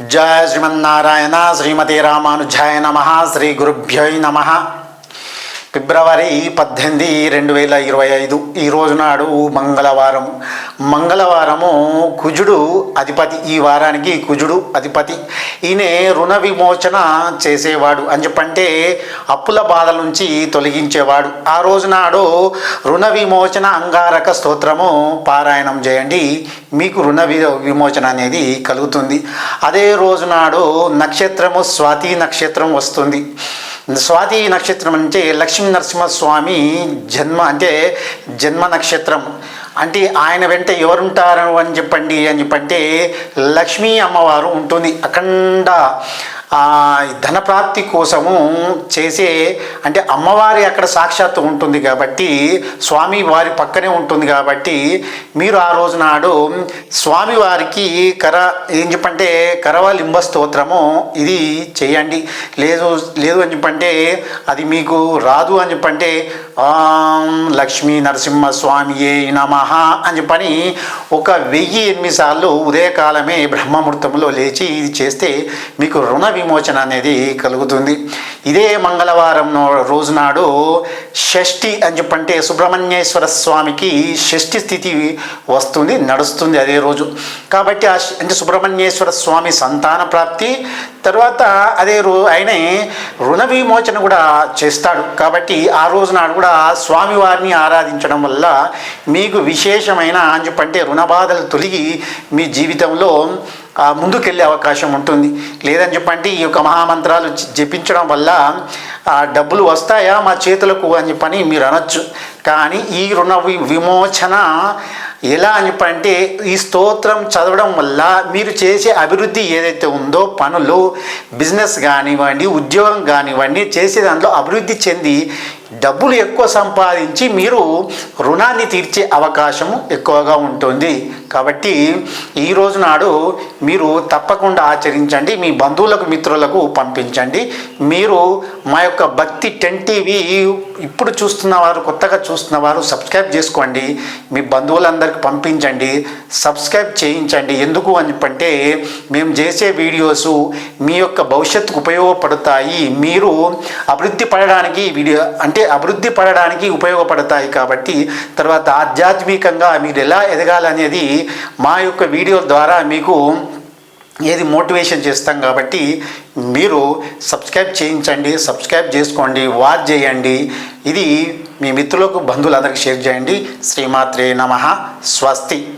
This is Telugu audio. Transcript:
జయ శ్రీమన్నారాయణ శ్రీమతి రామానుజాయ నమ శ్రీ గురుభ్యై నమ ఫిబ్రవరి పద్దెనిమిది రెండు వేల ఇరవై ఐదు. ఈ రోజు నాడు మంగళవారం. మంగళవారము కుజుడు అధిపతి. ఈ వారానికి కుజుడు అధిపతి. ఈయన రుణ విమోచన చేసేవాడు. అని చెప్పంటే అప్పుల బాధల నుంచి తొలగించేవాడు. ఆ రోజు నాడు రుణ విమోచన అంగారక స్తోత్రము పారాయణం చేయండి. మీకు రుణ విమోచన అనేది కలుగుతుంది. అదే రోజు నాడు నక్షత్రము స్వాతి నక్షత్రం వస్తుంది. స్వాతి నక్షత్రం అంటే లక్ష్మీ నరసింహస్వామి జన్మ అంటే జన్మ నక్షత్రం అంటే ఆయన వెంట ఎవరుంటారు అని చెప్పండి అని చెప్పంటే లక్ష్మీ అమ్మవారు ఉంటుంది అఖండ ధనప్రాప్తి కోసము చేసే అంటే అమ్మవారి అక్కడ సాక్షాత్తు ఉంటుంది కాబట్టి స్వామి వారి పక్కనే ఉంటుంది కాబట్టి మీరు ఆ రోజు నాడు స్వామివారికి కర ఏం చెప్పంటే కరవలింబ స్తోత్రము ఇది చేయండి. లేదు లేదు అని చెప్పంటే అది మీకు రాదు అని చెప్పంటే లక్ష్మీ నరసింహ స్వామి ఏ నమ అని చెప్పని ఒక వెయ్యి ఎనిమిది సార్లు ఉదయకాలమే బ్రహ్మముహూర్తంలో లేచి ఇది చేస్తే మీకు రుణ విమోచన అనేది కలుగుతుంది. ఇదే మంగళవారం రోజు నాడు షష్ఠి అని చెప్పంటే సుబ్రహ్మణ్యేశ్వర స్వామికి షష్ఠి స్థితి వస్తుంది నడుస్తుంది అదే రోజు. కాబట్టి ఆ అంటే సుబ్రహ్మణ్యేశ్వర స్వామి సంతాన ప్రాప్తి తర్వాత అదే రో ఆయనే రుణ విమోచన కూడా చేస్తాడు. కాబట్టి ఆ రోజు నాడు కూడా స్వామివారిని ఆరాధించడం వల్ల మీకు విశేషమైన అని చెప్పంటే రుణ బాధలు తొలగి మీ జీవితంలో ముందుకెళ్ళే అవకాశం ఉంటుంది. లేదని చెప్పంటే ఈ యొక్క మహామంత్రాలు జపించడం వల్ల ఆ డబ్బులు వస్తాయా మా చేతులకు అని చెప్పని మీరు అనొచ్చు. కానీ ఈ రుణ విమోచన ఎలా అని చెప్పంటే ఈ స్తోత్రం చదవడం వల్ల మీరు చేసే అభివృద్ధి ఏదైతే ఉందో పనులు బిజినెస్ కానివ్వండి ఉద్యోగం కానివ్వండి చేసే దాంట్లో అభివృద్ధి చెంది డబ్బులు ఎక్కువ సంపాదించి మీరు రుణాన్ని తీర్చే అవకాశం ఎక్కువగా ఉంటుంది. కాబట్టి ఈ రోజు నాడు మీరు తప్పకుండా ఆచరించండి మీ బంధువులకు మిత్రులకు పంపించండి. మీరు మా యొక్క భక్తి టెన్ టీవీ ఇప్పుడు చూస్తున్న వారు కొత్తగా చూస్తున్న వారు సబ్స్క్రైబ్ చేసుకోండి. మీ బంధువులందరికీ పంపించండి సబ్స్క్రైబ్ చేయించండి. ఎందుకు అని చెప్పంటే మేము చేసే వీడియోస్ మీ యొక్క భవిష్యత్తుకు ఉపయోగపడతాయి. మీరు అభివృద్ధి పడడానికి వీడియో అంటే అభివృద్ధి పడడానికి ఉపయోగపడతాయి కాబట్టి తర్వాత ఆధ్యాత్మికంగా మీరు ఎలా ఎదగాలనేది మా యొక్క వీడియో ద్వారా మీకు ఏది మోటివేషన్ చేస్తాం కాబట్టి మీరు సబ్స్క్రైబ్ చేయించండి సబ్స్క్రైబ్ చేసుకోండి వాచ్ చేయండి. ఇది మీ మిత్రులకు బంధువులందరికీ షేర్ చేయండి. శ్రీమాత్రే నమ. స్వస్తి.